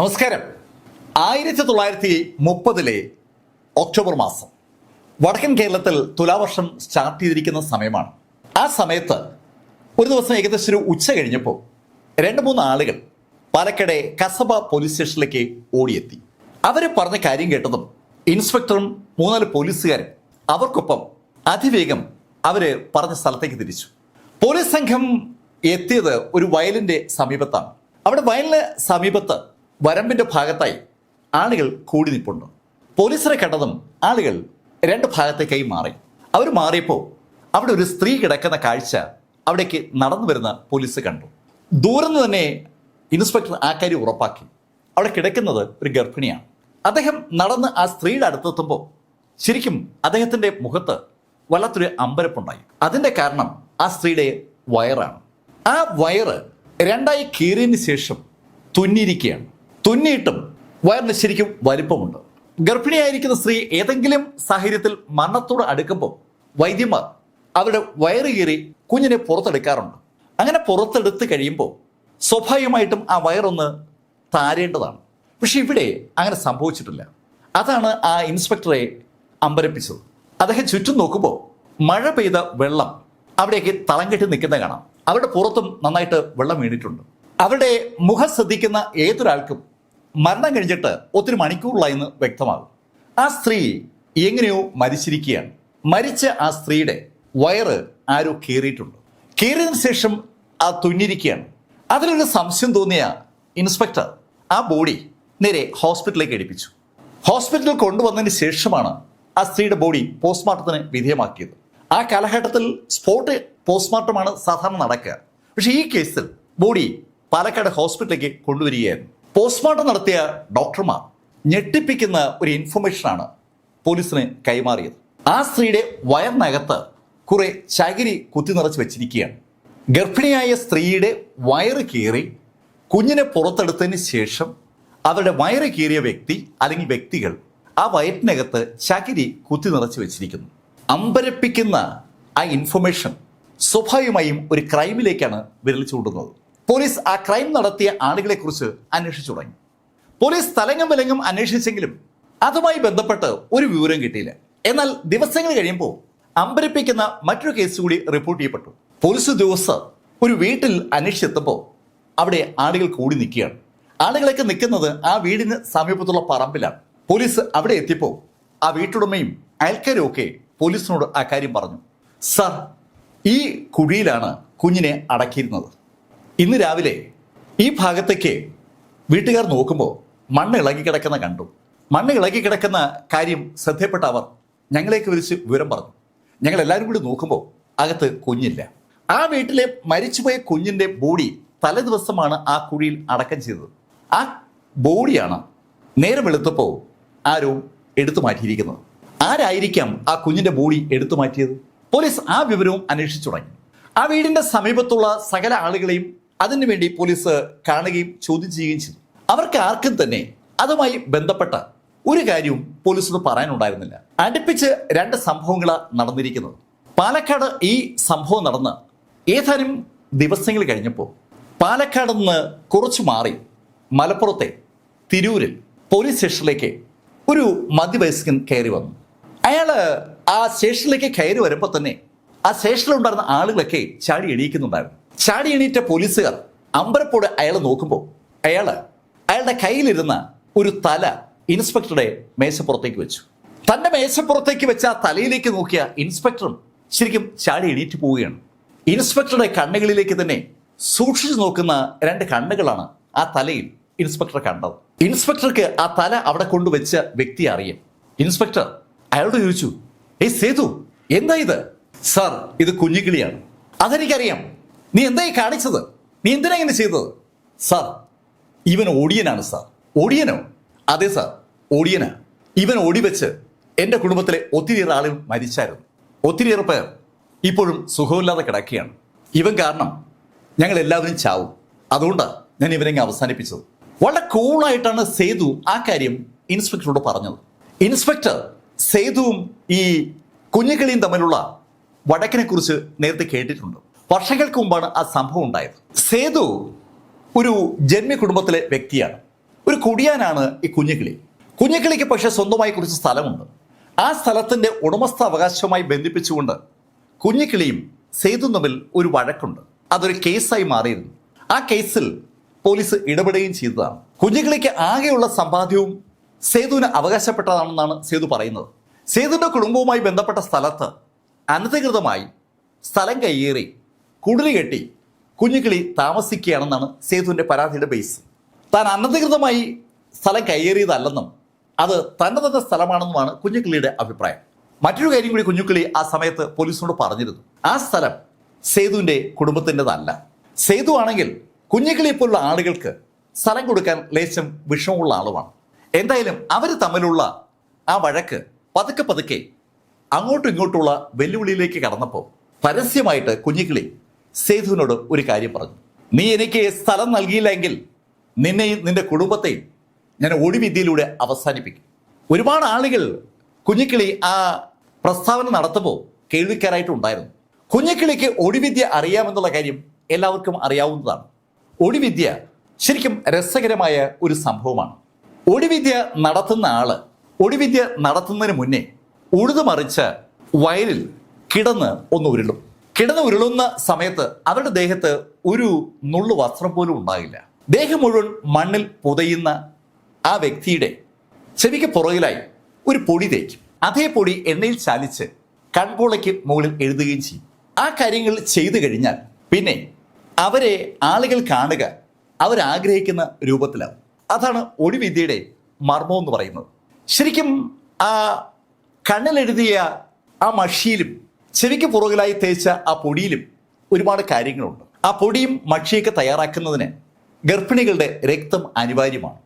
നമസ്കാരം. ആയിരത്തി തൊള്ളായിരത്തി മുപ്പതിലെ ഒക്ടോബർ മാസം വടക്കൻ കേരളത്തിൽ തുലാവർഷം സ്റ്റാർട്ട് ചെയ്തിരിക്കുന്ന സമയമാണ്. ആ സമയത്ത് ഒരു ദിവസം ഏകദേശം ഒരു ഉച്ച കഴിഞ്ഞപ്പോൾ രണ്ട് മൂന്ന് ആളുകൾ പാലക്കടെ കസബ പോലീസ് സ്റ്റേഷനിലേക്ക് ഓടിയെത്തി. അവർ പറഞ്ഞ കാര്യം കേട്ടതും ഇൻസ്പെക്ടറും മൂന്നാൽ പോലീസുകാരും അവർക്കൊപ്പം അതിവേഗം അവർ പറഞ്ഞ സ്ഥലത്തേക്ക് തിരിച്ചു. പോലീസ് സംഘം എത്തിയത് ഒരു വയലിന്റെ സമീപത്താണ്. അവിടെ വയലിന് സമീപത്ത് വരമ്പിന്റെ ഭാഗത്തായി ആളുകൾ കൂടി നിൽപ്പുണ്ട് പോലീസിനെ കണ്ടതും ആളുകൾ രണ്ട് ഭാഗത്തേക്കായി മാറി. അവർ മാറിയപ്പോൾ അവിടെ ഒരു സ്ത്രീ കിടക്കുന്ന കാഴ്ച അവിടേക്ക് നടന്നു വരുന്ന പോലീസ് കണ്ടു. ദൂരം തന്നെ ഇൻസ്പെക്ടർ ആ കാര്യം ഉറപ്പാക്കി. അവിടെ കിടക്കുന്നത് ഒരു ഗർഭിണിയാണ്. അദ്ദേഹം നടന്ന് ആ സ്ത്രീയുടെ അടുത്തെത്തുമ്പോൾ ശരിക്കും അദ്ദേഹത്തിന്റെ മുഖത്ത് വല്ലാത്തൊരു അമ്പരപ്പുണ്ടായി. അതിന്റെ കാരണം ആ സ്ത്രീയുടെ വയറാണ്. ആ വയറ് രണ്ടായി കീറിയതിന് ശേഷം തുന്നിയിരിക്കുകയാണ്. തുന്നിയിട്ടും വയറിന് ശരിക്കും വലിപ്പമുണ്ട്. ഗർഭിണിയായിരിക്കുന്ന സ്ത്രീ ഏതെങ്കിലും സാഹചര്യത്തിൽ മരണത്തോട് അടുക്കുമ്പോൾ വൈദ്യന്മാർ അവരുടെ വയറ് കീറി കുഞ്ഞിനെ പുറത്തെടുക്കാറുണ്ട്. അങ്ങനെ പുറത്തെടുത്ത് കഴിയുമ്പോൾ സ്വാഭാവികമായിട്ടും ആ വയറൊന്ന് താരേണ്ടതാണ്. പക്ഷെ ഇവിടെ അങ്ങനെ സംഭവിച്ചിട്ടില്ല. അതാണ് ആ ഇൻസ്പെക്ടറെ അമ്പരപ്പിച്ചത്. അദ്ദേഹം ചുറ്റും നോക്കുമ്പോൾ മഴ പെയ്ത വെള്ളം അവിടേക്ക് തളം കെട്ടി നിൽക്കുന്ന കാണാം. അവരുടെ പുറത്തും നന്നായിട്ട് വെള്ളം വീണിട്ടുണ്ട്. അവരുടെ മുഖം ശ്രദ്ധിക്കുന്ന ഏതൊരാൾക്കും മരണം കഴിഞ്ഞിട്ട് ഒത്തിരി മണിക്കൂറുകളായെന്ന് വ്യക്തമാകും. ആ സ്ത്രീ എങ്ങനെയോ മരിച്ചിരിക്കുകയാണ്. മരിച്ച ആ സ്ത്രീയുടെ വയറ് ആരോ കീറിയിട്ടുണ്ട്. കീറിയതിനു ശേഷം ആ തുന്നിരിക്കുകയാണ് അതിലൊരു സംശയം തോന്നിയ ഇൻസ്പെക്ടർ ആ ബോഡി നേരെ ഹോസ്പിറ്റലിലേക്ക് എടുപ്പിച്ചു. ഹോസ്പിറ്റലിൽ കൊണ്ടുവന്നതിന് ശേഷമാണ് ആ സ്ത്രീയുടെ ബോഡി പോസ്റ്റ്മോർട്ടത്തിന് വിധേയമാക്കിയത്. ആ കാലഘട്ടത്തിൽ സ്പോട്ട് പോസ്റ്റ്മോർട്ടമാണ് സാധാരണ നടക്കുക. പക്ഷേ ഈ കേസിൽ ബോഡി പാലക്കാട് ഹോസ്പിറ്റലിലേക്ക് കൊണ്ടുവരികയായിരുന്നു. പോസ്റ്റ്മോർട്ടം നടത്തിയ ഡോക്ടർമാർ ഞെട്ടിപ്പിക്കുന്ന ഒരു ഇൻഫർമേഷനാണ് പോലീസിന് കൈമാറിയത്. ആ സ്ത്രീയുടെ വയറിനകത്ത് കുറെ ചകിരി കുത്തി നിറച്ച് വെച്ചിരിക്കുകയാണ്. ഗർഭിണിയായ സ്ത്രീയുടെ വയറ് കീറി കുഞ്ഞിനെ പുറത്തെടുത്തതിന് ശേഷം അവരുടെ വയറ് കീറിയ വ്യക്തി അല്ലെങ്കിൽ വ്യക്തികൾ ആ വയറ്റിനകത്ത് ചകിരി കുത്തി നിറച്ച് വെച്ചിരിക്കുന്നു. അമ്പരപ്പിക്കുന്ന ആ ഇൻഫർമേഷൻ സ്വാഭാവികമായും ഒരു ക്രൈമിലേക്കാണ് വിരൽ ചൂണ്ടുന്നത്. പോലീസ് ആ ക്രൈം നടത്തിയ ആളുകളെ കുറിച്ച് അന്വേഷിച്ചു തുടങ്ങി. പോലീസ് തലങ്ങും വിലങ്ങും അന്വേഷിച്ചെങ്കിലും അതുമായി ബന്ധപ്പെട്ട് ഒരു വിവരം കിട്ടിയില്ല. എന്നാൽ ദിവസങ്ങൾ കഴിയുമ്പോൾ അമ്പരപ്പിക്കുന്ന മറ്റൊരു കേസ് കൂടി റിപ്പോർട്ട് ചെയ്യപ്പെട്ടു. പോലീസ് ഉദ്യോഗസ്ഥർ ഒരു വീട്ടിൽ അന്വേഷിച്ചെത്തുമ്പോൾ അവിടെ ആളുകൾ കൂടി നിൽക്കുകയാണ്. ആളുകളൊക്കെ നിൽക്കുന്നത് ആ വീടിന് സമീപത്തുള്ള പറമ്പിലാണ്. പോലീസ് അവിടെ എത്തിയപ്പോൾ ആ വീട്ടുടമയും അയൽക്കാരും ഒക്കെ പോലീസിനോട് ആ കാര്യം പറഞ്ഞു. സർ ഈ കുഴിയിലാണ് കുഞ്ഞിനെ അടക്കിയിരുന്നത്. ഇന്ന് രാവിലെ ഈ ഭാഗത്തേക്ക് വീട്ടുകാർ നോക്കുമ്പോൾ മണ്ണ് ഇളകി കിടക്കുന്ന കണ്ടു. മണ്ണ് ഇളകി കിടക്കുന്ന കാര്യം ശ്രദ്ധയപ്പെട്ട അവർ ഞങ്ങളേക്ക് വിളിച്ച് വിവരം പറഞ്ഞു. ഞങ്ങൾ എല്ലാവരും കൂടി നോക്കുമ്പോൾ അകത്ത് കുഞ്ഞില്ല. ആ വീട്ടിലെ മരിച്ചുപോയ കുഞ്ഞിന്റെ ബോഡി തലേ ദിവസമാണ് ആ കുഴിയിൽ അടക്കം ചെയ്തത്. ആ ബോഡിയാണ് നേരെ വെളുത്തപ്പോൾ ആരും എടുത്തു മാറ്റിയിരിക്കുന്നത്. ആരായിരിക്കാം ആ കുഞ്ഞിന്റെ ബോഡി എടുത്തു മാറ്റിയത്? പോലീസ് ആ വിവരവും അന്വേഷിച്ചു തുടങ്ങി. ആ വീടിന്റെ സമീപത്തുള്ള സകല ആളുകളെയും അതിനു വേണ്ടി പോലീസ് കാണുകയും ചോദ്യം ചെയ്യുകയും ചെയ്തു. അവർക്ക് ആർക്കും തന്നെ അതുമായി ബന്ധപ്പെട്ട ഒരു കാര്യവും പോലീസിന് പറയാനുണ്ടായിരുന്നില്ല. അടുപ്പിച്ച് രണ്ട് സംഭവങ്ങളാണ് നടന്നിരിക്കുന്നത്. പാലക്കാട് ഈ സംഭവം നടന്ന് ഏതാനും ദിവസങ്ങൾ കഴിഞ്ഞപ്പോൾ പാലക്കാട് നിന്ന് കുറച്ചു മാറി മലപ്പുറത്തെ തിരൂരിൽ പോലീസ് സ്റ്റേഷനിലേക്ക് ഒരു മധ്യവയസ്കൻ കയറി വന്നു. അയാൾ ആ സ്റ്റേഷനിലേക്ക് കയറി വരുമ്പോൾ തന്നെ ആ സ്റ്റേഷനിലുണ്ടായിരുന്ന ആളുകളൊക്കെ ചാടി എണീക്കുന്നുണ്ടായിരുന്നു. ചാടി എണീറ്റ പോലീസുകാർ അമ്പരപ്പോട് അയാൾ നോക്കുമ്പോൾ അയാൾ അയാളുടെ കയ്യിലിരുന്ന ഒരു തല ഇൻസ്പെക്ടറുടെ മേശപ്പുറത്തേക്ക് വെച്ചു. തന്റെ മേശപ്പുറത്തേക്ക് വെച്ച ആ തലയിലേക്ക് നോക്കിയ ഇൻസ്പെക്ടറും ശരിക്കും ചാടി എണീറ്റ് പോവുകയാണ്. ഇൻസ്പെക്ടറുടെ കണ്ണുകളിലേക്ക് തന്നെ സൂക്ഷിച്ചു നോക്കുന്ന രണ്ട് കണ്ണുകളാണ് ആ തലയിൽ ഇൻസ്പെക്ടർ കണ്ടത്. ഇൻസ്പെക്ടർക്ക് ആ തല അവിടെ കൊണ്ടുവച്ച വ്യക്തി അറിയാം. ഇൻസ്പെക്ടർ അയാളോട് ചോദിച്ചു ഏയ് സേതു എന്താ ഇത്? സാർ ഇത് കുഞ്ഞുകിളിയാണ് അതെനിക്കറിയാം. നീ എന്തായി കാണിച്ചത്? നീ എന്തിനാ ഇങ്ങനെ ചെയ്തത്? സാർ ഇവൻ ഓടിയനാണ് സാർ. ഓടിയനോ അതെ സാർ ഓടിയനാ ഇവൻ ഓടിവെച്ച് എന്റെ കുടുംബത്തിലെ ഒത്തിരിയേറെ ആളുകൾ മരിച്ചായിരുന്നു. ഒത്തിരിയേറെ പേർ ഇപ്പോഴും സുഖമില്ലാതെ കിടക്കുകയാണ്. ഇവൻ കാരണം ഞങ്ങൾ എല്ലാവരും ചാവും. അതുകൊണ്ടാണ് ഞാൻ ഇവനെ അവസാനിപ്പിച്ചത്. വളരെ കൂളായിട്ടാണ് സേതു ആ കാര്യം ഇൻസ്പെക്ടറോട് പറഞ്ഞത്. ഇൻസ്പെക്ടർ സേതുവും ഈ കുഞ്ഞുകളിയും തമ്മിലുള്ള വടക്കിനെ കുറിച്ച് നേരത്തെ കേട്ടിട്ടുണ്ട്. വർഷങ്ങൾക്ക് മുമ്പാണ് ആ സംഭവം ഉണ്ടായത്. സേതു ഒരു ജന്മി കുടുംബത്തിലെ വ്യക്തിയാണ്. ഒരു കുടിയാനാണ് ഈ കുഞ്ഞുകിളി കുഞ്ഞുകിളിക്ക് പക്ഷേ സ്വന്തമായി കുറച്ച് സ്ഥലമുണ്ട്. ആ സ്ഥലത്തിന്റെ ഉടമസ്ഥാവകാശവുമായി ബന്ധിപ്പിച്ചുകൊണ്ട് കുഞ്ഞുകിളിയും സേതു തമ്മിൽ ഒരു വഴക്കുണ്ട്. അതൊരു കേസായി മാറിയിരുന്നു. ആ കേസിൽ പോലീസ് ഇടപെടുകയും ചെയ്തതാണ്. കുഞ്ഞുകിളിക്ക് ആകെയുള്ള സമ്പാദ്യവും സേതുവിന് അവകാശപ്പെട്ടതാണെന്നാണ് സേതു പറയുന്നത്. സേതുവിന്റെ കുടുംബവുമായി ബന്ധപ്പെട്ട സ്ഥലത്ത് അനധികൃതമായി സ്ഥലം കയ്യേറി കുടിൽ കെട്ടി കുഞ്ഞുകിളി താമസിക്കുകയാണെന്നാണ് സേതുവിന്റെ പരാതിയുടെ ബേസ് താൻ അനധികൃതമായി സ്ഥലം കയ്യേറിയതല്ലെന്നും അത് തന്നെ തന്നെ സ്ഥലമാണെന്നുമാണ് കുഞ്ഞുക്കിളിയുടെ അഭിപ്രായം. മറ്റൊരു കാര്യം കൂടി കുഞ്ഞുക്കിളി ആ സമയത്ത് പോലീസിനോട് പറഞ്ഞിരുന്നു. ആ സ്ഥലം സേതുവിന്റെ കുടുംബത്തിന്റെതല്ല. സേതു ആണെങ്കിൽ കുഞ്ഞുക്കിളിയെ പോലുള്ള ആളുകൾക്ക് സ്ഥലം കൊടുക്കാൻ ലേശം വിഷമമുള്ള ആളുമാണ്. എന്തായാലും അവർ തമ്മിലുള്ള ആ വഴക്ക് പതുക്കെ പതുക്കെ അങ്ങോട്ടും ഇങ്ങോട്ടുള്ള വെല്ലുവിളിയിലേക്ക് കടന്നപ്പോൾ പരസ്യമായിട്ട് കുഞ്ഞിക്കിളി സേതുവിനോട് ഒരു കാര്യം പറഞ്ഞു. നീ എനിക്ക് സ്ഥലം നൽകിയില്ലെങ്കിൽ നിന്നെയും നിന്റെ കുടുംബത്തെയും ഞാൻ ഒടിവിദ്യയിലൂടെ അവസാനിപ്പിക്കും. ഒരുപാട് ആളുകൾ കുഞ്ഞിക്കിളി ആ പ്രസ്താവന നടത്തുമ്പോൾ കേൾവിക്കാരായിട്ടുണ്ടായിരുന്നു കുഞ്ഞിക്കിളിക്ക് ഒടിവിദ്യ അറിയാമെന്നുള്ള കാര്യം എല്ലാവർക്കും അറിയാവുന്നതാണ്. ഒടിവിദ്യ ശരിക്കും രസകരമായ ഒരു സംഭവമാണ്. ഒടിവിദ്യ നടത്തുന്ന ആൾ ഒടിവിദ്യ നടത്തുന്നതിന് മുന്നേ ഉഴുതുമറിച്ച് വയലിൽ കിടന്ന് ഒന്ന് ഉരുളും. കിടന്ന് ഉരുളുന്ന സമയത്ത് അവരുടെ ദേഹത്ത് ഒരു നുള്ളു വസ്ത്രം പോലും ഉണ്ടാകില്ല ദേഹം മുഴുവൻ മണ്ണിൽ പുതയുന്ന ആ വ്യക്തിയുടെ ചെവിക്ക് പുറകിലായി ഒരു പൊടി തേക്കും. അതേ പൊടി എണ്ണയിൽ ചാലിച്ച് കൺപോളയ്ക്ക് മുകളിൽ എഴുതുകയും ചെയ്യും. ആ കാര്യങ്ങൾ ചെയ്തു കഴിഞ്ഞാൽ പിന്നെ അവരെ ആളുകൾ കാണുക അവരാഗ്രഹിക്കുന്ന രൂപത്തിലാവും. അതാണ് ഒടിവിദ്യയുടെ മർമ്മം എന്ന് പറയുന്നത്. ശരിക്കും ആ കണ്ണിലെഴുതിയ ആ മഷിയിലും ചെവിക്ക് പുറകിലായി തേച്ച ആ പൊടിയിലും ഒരുപാട് കാര്യങ്ങളുണ്ട്. ആ പൊടിയും മക്ഷിയൊക്കെ തയ്യാറാക്കുന്നതിന് ഗർഭിണികളുടെ രക്തം അനിവാര്യമാണ്.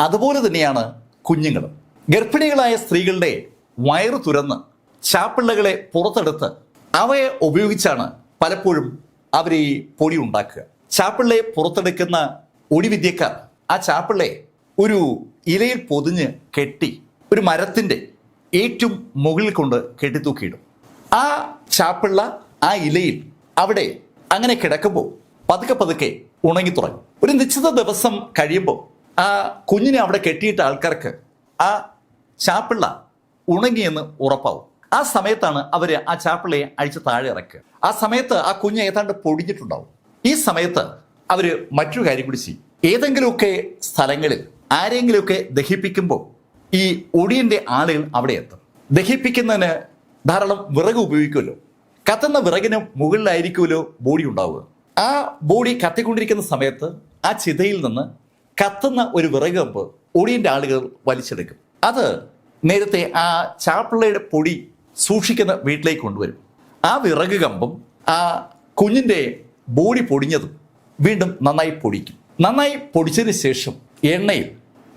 അതുപോലെ തന്നെയാണ് കുഞ്ഞുങ്ങളും. ഗർഭിണികളായ സ്ത്രീകളുടെ വയറ് തുരന്ന് ചാപ്പിള്ളകളെ പുറത്തെടുത്ത് അവയെ ഉപയോഗിച്ചാണ് പലപ്പോഴും അവർ ഈ പൊടി ഉണ്ടാക്കുക. ചാപ്പിള്ളയെ പുറത്തെടുക്കുന്ന ഒടിവിദ്യക്കാർ ആ ചാപ്പിള്ളയെ ഒരു ഇലയിൽ പൊതിഞ്ഞ് കെട്ടി ഒരു മരത്തിന്റെ ഏറ്റവും മുകളിൽ കൊണ്ട് കെട്ടിത്തൂക്കിയിടും. ആ ചാപ്പിള്ള ആ ഇലയിൽ അവിടെ അങ്ങനെ കിടക്കുമ്പോൾ പതുക്കെ പതുക്കെ ഉണങ്ങി തുടങ്ങും. ഒരു നിശ്ചിത ദിവസം കഴിയുമ്പോൾ ആ കുഞ്ഞിനെ അവിടെ കെട്ടിയിട്ട ആൾക്കാർക്ക് ആ ചാപ്പിള്ള ഉണങ്ങിയെന്ന് ഉറപ്പാവും. ആ സമയത്താണ് അവർ ആ ചാപ്പിള്ളയെ അഴിച്ച് താഴെ ഇറക്കുക. ആ സമയത്ത് ആ കുഞ്ഞ് ഏതാണ്ട് പൊടിഞ്ഞിട്ടുണ്ടാവും ഈ സമയത്ത് അവർ മറ്റൊരു കാര്യം കൂടി ചെയ്യും. ഏതെങ്കിലുമൊക്കെ സ്ഥലങ്ങളിൽ ആരെങ്കിലുമൊക്കെ ദഹിപ്പിക്കുമ്പോൾ ഈ ഒടിയന്റെ ആളുകൾ അവിടെ എത്തും. ദഹിപ്പിക്കുന്നതിന് ധാരാളം വിറക് ഉപയോഗിക്കുമല്ലോ. കത്തുന്ന വിറകിന് മുകളിലായിരിക്കുമല്ലോ ബോഡി ഉണ്ടാവുക. ആ ബോഡി കത്തിക്കൊണ്ടിരിക്കുന്ന സമയത്ത് ആ ചിതയിൽ നിന്ന് കത്തുന്ന ഒരു വിറക് കമ്പ് ഒടിയന്റെ ആളുകൾ വലിച്ചെടുക്കും. അത് നേരത്തെ ആ ചാപ്പിള്ളയുടെ പൊടി സൂക്ഷിക്കുന്ന വീട്ടിലേക്ക് കൊണ്ടുവരും. ആ വിറക് കമ്പും ആ കുഞ്ഞിന്റെ ബോഡി പൊടിഞ്ഞതും വീണ്ടും നന്നായി പൊടിക്കും. നന്നായി പൊടിച്ചതിന് ശേഷം എണ്ണയിൽ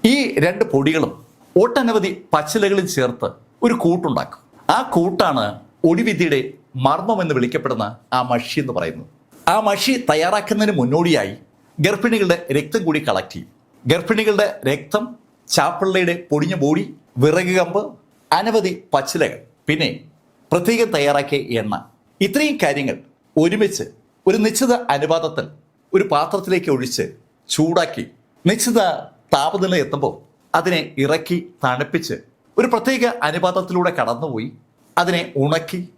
ഈ രണ്ട് പൊടികളും ഒട്ടനവധി പച്ചിലകളും ചേർത്ത് ഒരു കൂട്ടുണ്ടാക്കും. ആ കൂട്ടാണ് ഒടിവിദ്യയുടെ മർമ്മം എന്ന് വിളിക്കപ്പെടുന്ന ആ മഷി എന്ന് പറയുന്നത്. ആ മഷി തയ്യാറാക്കുന്നതിന് മുന്നോടിയായി ഗർഭിണികളുടെ രക്തം കൂടി കളക്ട് ചെയ്യും ഗർഭിണികളുടെ രക്തം ചാപ്പിള്ളയുടെ പൊടിഞ്ഞ ബോഡി വിറക് കമ്പ് അനവധി പച്ചിലകൾ പിന്നെ പ്രത്യേകം തയ്യാറാക്കിയ എണ്ണ. ഇത്രയും കാര്യങ്ങൾ ഒരുമിച്ച് ഒരു നിശ്ചിത അനുപാതത്തിൽ ഒരു പാത്രത്തിലേക്ക് ഒഴിച്ച് ചൂടാക്കി നിശ്ചിത താപനില എത്തുമ്പോൾ അതിനെ ഇറക്കി തണുപ്പിച്ച് ഒരു പ്രത്യേക അനുപാതത്തിലൂടെ കടന്നുപോയി അതിനെ ഉണക്കി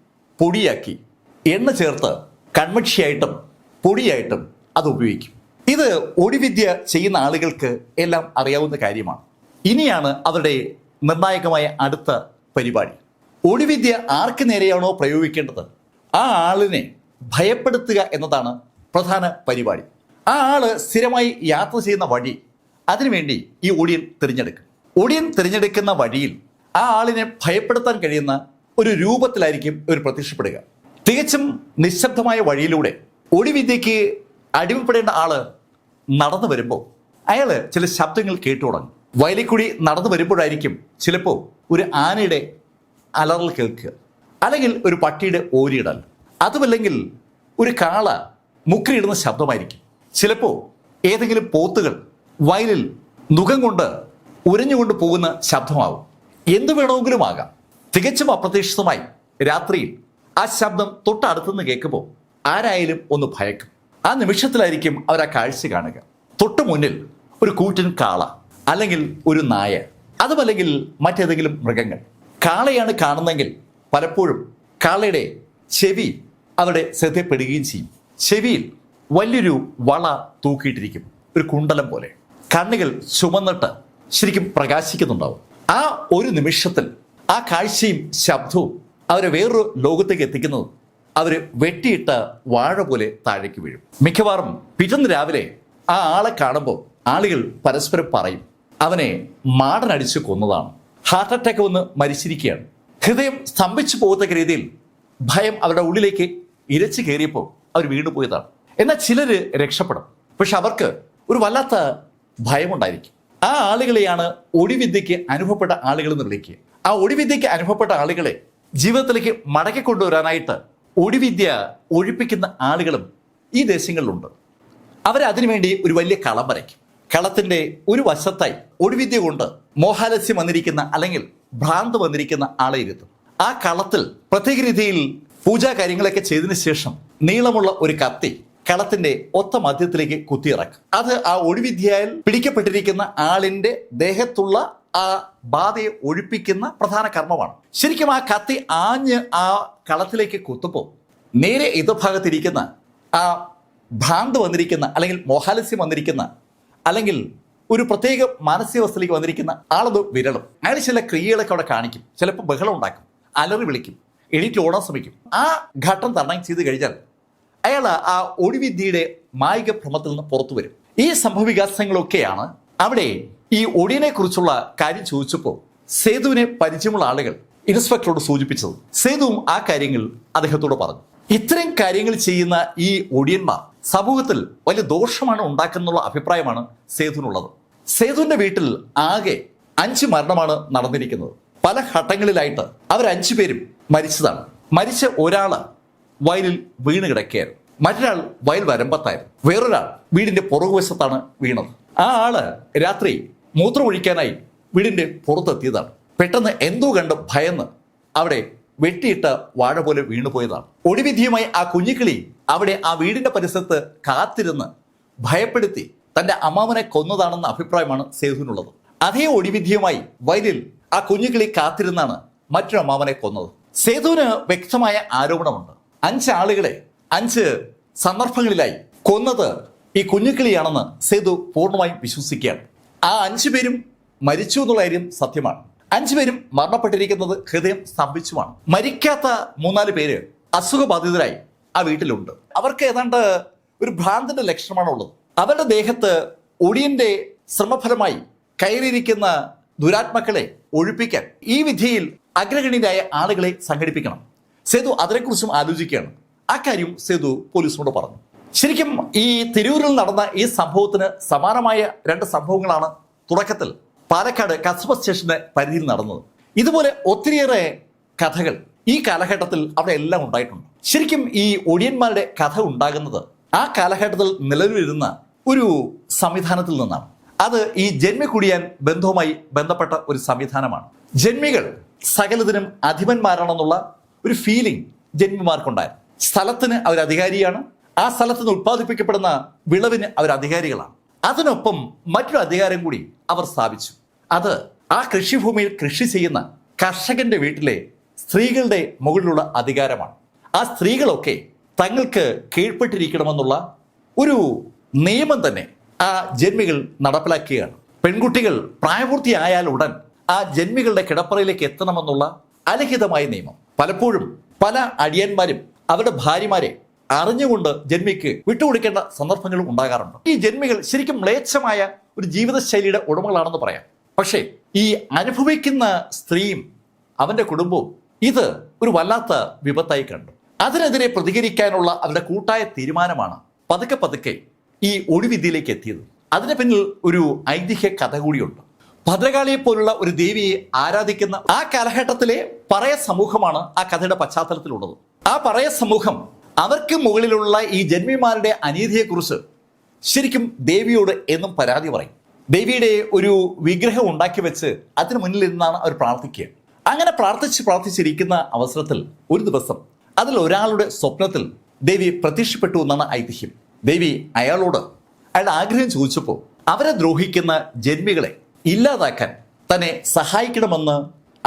പൊടിയാക്കി. എണ്ണ ചേർത്ത് കൺമക്ഷിയായിട്ടും പൊടിയായിട്ടും അത് ഉപയോഗിക്കും. ഇത് ഒടിവിദ്യ ചെയ്യുന്ന ആളുകൾക്ക് എല്ലാം അറിയാവുന്ന കാര്യമാണ്. ഇനിയാണ് അവരുടെ നിർണായകമായ അടുത്ത പരിപാടി. ഒടിവിദ്യ ആർക്ക് നേരെയാണോ പ്രയോഗിക്കേണ്ടത്? ആ ആളിനെ ഭയപ്പെടുത്തുക എന്നതാണ് പ്രധാന പരിപാടി. ആ ആൾ സ്ഥിരമായി യാത്ര ചെയ്യുന്ന വഴി അതിനുവേണ്ടി ഈ ഒടിയൻ തിരഞ്ഞെടുക്കും. ഒടിയൻ തിരഞ്ഞെടുക്കുന്ന വഴിയിൽ ആ ആളിനെ ഭയപ്പെടുത്താൻ കഴിയുന്ന ഒരു രൂപത്തിലായിരിക്കും ഇവർ പ്രത്യക്ഷപ്പെടുക. തികച്ചും നിശബ്ദമായ വഴിയിലൂടെ ഒടിവിദ്യക്ക് അടിമപ്പെടേണ്ട ആൾ നടന്നു വരുമ്പോൾ അയാൾ ചില ശബ്ദങ്ങൾ കേട്ടു തുടങ്ങും. വയലിക്കുടി നടന്നു വരുമ്പോഴായിരിക്കും ചിലപ്പോൾ ഒരു ആനയുടെ അലറൽ കേൾക്കുക. അല്ലെങ്കിൽ ഒരു പട്ടിയുടെ ഓരിയിടൽ. അതുമല്ലെങ്കിൽ ഒരു കാള മുക്കിയിടുന്ന ശബ്ദമായിരിക്കും. ചിലപ്പോൾ ഏതെങ്കിലും പോത്തുകൾ വയലിൽ മുഖം കൊണ്ട് ഉരഞ്ഞുകൊണ്ട് പോകുന്ന ശബ്ദമാവും. എന്തു വേണമെങ്കിലും ആകാം. തികച്ചും അപ്രതീക്ഷിതമായി രാത്രിയിൽ ആ ശബ്ദം തൊട്ടടുത്തുനിന്ന് കേൾക്കുമ്പോൾ ആരായാലും ഒന്ന് ഭയക്കും. ആ നിമിഷത്തിലായിരിക്കും അവർ ആ കാഴ്ച കാണുക. തൊട്ടു മുന്നിൽ ഒരു കൂറ്റൻ കാള അല്ലെങ്കിൽ ഒരു നായ അതുമല്ലെങ്കിൽ മറ്റേതെങ്കിലും മൃഗങ്ങൾ. കാളയാണ് കാണുന്നെങ്കിൽ പലപ്പോഴും കാളയുടെ ചെവി അവരുടെ ശ്രദ്ധപ്പെടുകയും ചെയ്യും. ചെവിയിൽ വലിയൊരു വള തൂക്കിയിട്ടിരിക്കും. ഒരു കുണ്ടലം പോലെ. കണ്ണുകൾ ചുമന്നിട്ട് ശരിക്കും പ്രകാശിക്കുന്നുണ്ടാവും. ആ ഒരു നിമിഷത്തിൽ ആ കാഴ്ചയും ശബ്ദവും അവരെ വേറൊരു ലോകത്തേക്ക് എത്തിക്കുന്നത് അവർ വെട്ടിയിട്ട വാഴ പോലെ താഴേക്ക് വീഴും. മിക്കവാറും പിറ്റന്ന് രാവിലെ ആ ആളെ കാണുമ്പോൾ ആളുകൾ പരസ്പരം പറയും അവനെ മാടനടിച്ച് കൊന്നതാണ്. ഹാർട്ട് അറ്റാക്ക് വന്ന് മരിച്ചിരിക്കുകയാണ്. ഹൃദയം സ്തംഭിച്ചു പോകത്തക്ക രീതിയിൽ ഭയം അവരുടെ ഉള്ളിലേക്ക് ഇരച്ചു കയറിയപ്പോൾ അവർ വീണുപോയതാണ് എന്നാൽ ചിലര് രക്ഷപ്പെടും പക്ഷെ അവർക്ക് ഒരു വല്ലാത്ത ഭയമുണ്ടായിരിക്കും. ആ ആളുകളെയാണ് ഒടിവിദ്യയ്ക്ക് അനുഭവപ്പെട്ട ആളുകൾ എന്ന് വിളിക്കുക. ആ ഒടിവിദ്യയ്ക്ക് അനുഭവപ്പെട്ട ആളുകളെ ജീവിതത്തിലേക്ക് മടക്കി കൊണ്ടുവരാനായിട്ട് ഒടിവിദ്യ ഒഴിപ്പിക്കുന്ന ആളുകളും ഈ ദേശങ്ങളിലുണ്ട്. അവർ അതിനുവേണ്ടി ഒരു വലിയ കളം വരയ്ക്കും. കളത്തിന്റെ ഒരു വശത്തായി ഒടിവിദ്യ കൊണ്ട് മോഹാലസ്യം വന്നിരിക്കുന്ന അല്ലെങ്കിൽ ഭ്രാന്ത് വന്നിരിക്കുന്ന ആളെ ഇരുത്തും. ആ കളത്തിൽ പ്രത്യേക രീതിയിൽ പൂജാ കാര്യങ്ങളൊക്കെ ചെയ്തതിനു ശേഷം നീളമുള്ള ഒരു കത്തി കളത്തിന്റെ ഒത്ത മധ്യത്തിലേക്ക് കുത്തിയിറക്കും. അത് ആ ഒഴിവിദ്യയിൽ പിടിക്കപ്പെട്ടിരിക്കുന്ന ആളിന്റെ ദേഹത്തുള്ള ആ ബാധയെ ഒഴിപ്പിക്കുന്ന പ്രധാന കർമ്മമാണ്. ശരിക്കും ആ കത്തി ആഞ്ഞ് ആ കളത്തിലേക്ക് കുത്തുമ്പോൾ നേരെ എതിർഭാഗത്തിരിക്കുന്ന ആ ഭ്രാന്ത് വന്നിരിക്കുന്ന അല്ലെങ്കിൽ മോഹാലസ്യം വന്നിരിക്കുന്ന അല്ലെങ്കിൽ ഒരു പ്രത്യേക മാനസികാവസ്ഥയിലേക്ക് വന്നിരിക്കുന്ന ആളത് വിരളും. അയാൾ ചില ക്രിയകളൊക്കെ അവിടെ കാണിക്കും. ചിലപ്പോൾ ബഹളം ഉണ്ടാക്കും. അലറി വിളിക്കും. എണീറ്റ് ഓടാൻ ശ്രമിക്കും. ആ ഘട്ടം തരണം ചെയ്ത് കഴിഞ്ഞാൽ അയാൾ ആ ഒടിവിദ്യയുടെ മായിക ഭ്രമത്തിൽ നിന്ന് പുറത്തു വരും. ഈ സംഭവവികാസങ്ങളൊക്കെയാണ് അവിടെ ഈ ഒടിയനെ കുറിച്ചുള്ള കാര്യം ചോദിച്ചപ്പോൾ സേതുവിനെ പരിചയമുള്ള ആളുകൾ ഇൻസ്പെക്ടറോട് സൂചിപ്പിച്ചത്. സേതുവും ആ കാര്യങ്ങൾ അദ്ദേഹത്തോട് പറഞ്ഞു. ഇത്തരം കാര്യങ്ങൾ ചെയ്യുന്ന ഈ ഒടിയന്മാർ സമൂഹത്തിൽ വലിയ ദോഷമാണ് ഉണ്ടാക്കുന്നുള്ള അഭിപ്രായമാണ് സേതുവിനുള്ളത്. സേതുവിന്റെ വീട്ടിൽ ആകെ അഞ്ച് മരണമാണ് നടന്നിരിക്കുന്നത്. പല ഘട്ടങ്ങളിലായിട്ട് അവർ അഞ്ചു പേരും മരിച്ചതാണ്. മരിച്ച ഒരാൾ വയലിൽ വീണ് കിടക്കുകയായിരുന്നു. മറ്റൊരാൾ വയൽ വരമ്പത്തായിരുന്നു. വേറൊരാൾ വീടിന്റെ പുറകുവശത്താണ് വീണത്. ആ ആൾ രാത്രി മൂത്രമൊഴിക്കാനായി വീടിന്റെ പുറത്തെത്തിയതാണ്. പെട്ടെന്ന് എന്തോ കണ്ട് ഭയന്ന് അവിടെ വെട്ടിയിട്ട് വാഴ പോലെ വീണുപോയതാണ് ഒടിവിധിയുമായി ആ കുഞ്ഞിക്കിളി അവിടെ ആ വീടിന്റെ പരിസരത്ത് കാത്തിരുന്ന് ഭയപ്പെടുത്തി തന്റെ അമ്മാവനെ കൊന്നതാണെന്ന അഭിപ്രായമാണ് സേതുവിനുള്ളത്. അതേ ഒടിവിധിയുമായി വയലിൽ ആ കുഞ്ഞുകിളി കാത്തിരുന്നാണ് മറ്റൊരു അമ്മാവനെ കൊന്നത്. സേതുവിന് വ്യക്തമായ ആരോപണമുണ്ട്. അഞ്ച് ആളുകളെ അഞ്ച് സന്ദർഭങ്ങളിലായി കൊന്നത് ഈ കുഞ്ഞുക്കിളിയാണെന്ന് സേതു പൂർണമായും വിശ്വസിക്കുകയാണ്. ആ അഞ്ചു പേരും മരിച്ചു എന്നുള്ള കാര്യം സത്യമാണ്. അഞ്ചുപേരും മരണപ്പെട്ടിരിക്കുന്നത് ഹൃദയം സ്തംഭിച്ചുമാണ്. മരിക്കാത്ത മൂന്നാൽ പേര് അസുഖബാധിതരായി ആ വീട്ടിലുണ്ട്. അവർക്ക് ഏതാണ്ട് ഒരു ഭ്രാന്തിന്റെ ലക്ഷണമാണ് ഉള്ളത് അവരുടെ ദേഹത്ത് ഒടിയന്റെ ശ്രമഫലമായി കയറിയിരിക്കുന്ന ദുരാത്മക്കളെ ഒഴിപ്പിക്കാൻ ഈ വിധിയിൽ അഗ്രഗണ്യരായ ആളുകളെ സംഘടിപ്പിക്കണം. സേതു അതിനെക്കുറിച്ചും ആലോചിക്കുകയാണ്. ആ കാര്യം സേതു പോലീസിനോട് പറഞ്ഞു. ശരിക്കും ഈ തിരൂരിൽ നടന്ന ഈ സംഭവത്തിന് സമാനമായ രണ്ട് സംഭവങ്ങളാണ് തുടക്കത്തിൽ പാലക്കാട് കസ്ബ സ്റ്റേഷന്റെ പരിധിയിൽ നടന്നത്. ഇതുപോലെ ഒത്തിരിയേറെ കഥകൾ ഈ കാലഘട്ടത്തിൽ അവിടെ എല്ലാം ഉണ്ടായിട്ടുണ്ട്. ശരിക്കും ഈ ഒടിയന്മാരുടെ കഥ ഉണ്ടാകുന്നത് ആ കാലഘട്ടത്തിൽ നിലവിലിരുന്ന ഒരു സംവിധാനത്തിൽ നിന്നാണ്. അത് ഈ ജന്മി കുടിയാൻ ബന്ധവുമായി ബന്ധപ്പെട്ട ഒരു സംവിധാനമാണ്. ജന്മികൾ സകലതിനും അധിപന്മാരാണെന്നുള്ള ഒരു ഫീലിംഗ് ജന്മിമാർക്കുണ്ടായിരുന്നു. സ്ഥലത്തിന് അവർ അധികാരിയാണ്. ആ സ്ഥലത്ത് നിന്ന് ഉത്പാദിപ്പിക്കപ്പെടുന്ന വിളവിന് അവർ അധികാരികളാണ്. അതിനൊപ്പം മറ്റൊരു അധികാരം കൂടി അവർ സ്ഥാപിച്ചു. അത് ആ കൃഷിഭൂമിയിൽ കൃഷി ചെയ്യുന്ന കർഷകന്റെ വീട്ടിലെ സ്ത്രീകളുടെ മുകളിലുള്ള അധികാരമാണ്. ആ സ്ത്രീകളൊക്കെ തങ്ങൾക്ക് കീഴ്പ്പെട്ടിരിക്കണമെന്നുള്ള ഒരു നിയമം തന്നെ ആ ജന്മികൾ നടപ്പിലാക്കുകയാണ്. പെൺകുട്ടികൾ പ്രായപൂർത്തിയായാൽ ഉടൻ ആ ജന്മികളുടെ കിടപ്പറയിലേക്ക് എത്തണമെന്നുള്ള അലിഖിതമായ നിയമം. പലപ്പോഴും പല അടിയന്മാരും അവരുടെ ഭാര്യമാരെ അറിഞ്ഞുകൊണ്ട് ജന്മിക്ക് വിട്ടുകൊടുക്കേണ്ട സന്ദർഭങ്ങളും ഉണ്ടാകാറുണ്ട്. ഈ ജന്മികൾ ശരിക്കും മ്ലേച്ഛമായ ഒരു ജീവിതശൈലിയുടെ ഉടമകളാണെന്ന് പറയാം. പക്ഷേ ഈ അനുഭവിക്കുന്ന സ്ത്രീയും അവന്റെ കുടുംബവും ഇത് ഒരു വല്ലാത്ത വിപത്തായി കണ്ടു. അതിനെതിരെ പ്രതികരിക്കാനുള്ള അവരുടെ കൂട്ടായ തീരുമാനമാണ് പതുക്കെ പതുക്കെ ഈ ഒഴിവിദ്യയിലേക്ക് എത്തിയത്. അതിന് പിന്നിൽ ഒരു ഐതിഹ്യ കഥ കൂടിയുണ്ട്. ഭദ്രകാളിയെ പോലുള്ള ഒരു ദേവിയെ ആരാധിക്കുന്ന ആ കാലഘട്ടത്തിലെ പറയ സമൂഹമാണ് ആ കഥയുടെ പശ്ചാത്തലത്തിലുള്ളത്. ആ പറയ സമൂഹം അവർക്ക് മുകളിലുള്ള ഈ ജന്മിമാരുടെ അനീതിയെക്കുറിച്ച് ശരിക്കും ദേവിയോട് എന്നും പരാതി പറയും. ദേവിയുടെ ഒരു വിഗ്രഹം ഉണ്ടാക്കി വെച്ച് അതിന് മുന്നിൽ നിന്നാണ് അവർ പ്രാർത്ഥിക്കുക. അങ്ങനെ പ്രാർത്ഥിച്ച് പ്രാർത്ഥിച്ചിരിക്കുന്ന അവസരത്തിൽ ഒരു ദിവസം അതിൽ ഒരാളുടെ സ്വപ്നത്തിൽ ദേവി പ്രത്യക്ഷപ്പെട്ടു എന്നാണ് ഐതിഹ്യം. ദേവി അയാളോട് അയാളുടെ ആഗ്രഹം ചോദിച്ചപ്പോൾ അവരെ ദ്രോഹിക്കുന്ന ജന്മികളെ ഇല്ലാതാക്കാൻ തന്നെ സഹായിക്കണമെന്ന്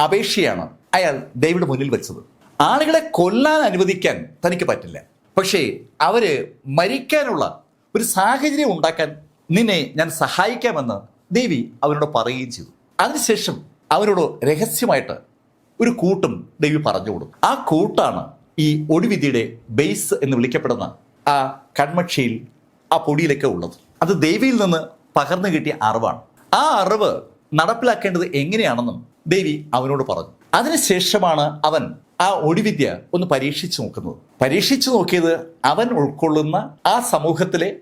അപേക്ഷയാണ് അയാൾ ദൈവയുടെ മുന്നിൽ വെച്ചത്. ആളുകളെ കൊല്ലാൻ അനുവദിക്കാൻ തനിക്ക് പറ്റില്ല. പക്ഷേ അവർ മരിക്കാനുള്ള ഒരു സാഹചര്യം ഉണ്ടാക്കാൻ നിന്നെ ഞാൻ സഹായിക്കാമെന്ന് ദേവി അവനോട് പറയുകയും ചെയ്തു. അതിനുശേഷം അവനോട് രഹസ്യമായിട്ട് ഒരു കൂട്ടും ദേവി പറഞ്ഞു കൊടുക്കും ആ കൂട്ടാണ് ഈ ഒടിവിദ്യയുടെ ബേസ് എന്ന് വിളിക്കപ്പെടുന്ന ആ കൺമക്ഷിയിൽ ആ പൊടിയിലൊക്കെ ഉള്ളത്. അത് ദേവിയിൽ നിന്ന് പകർന്നു കിട്ടിയ അറിവാണ്. ആ അറിവ് നടപ്പിലാക്കേണ്ടത് എങ്ങനെയാണെന്നും ദേവി അവനോട് പറഞ്ഞു. അതിനുശേഷമാണ് അവൻ ആ ഒടിവിദ്യ ഒന്ന് പരീക്ഷിച്ചു നോക്കുന്നത്. പരീക്ഷിച്ചു നോക്കിയത് അവൻ ഉൾക്കൊള്ളുന്ന ആ സമൂഹത്തിലെ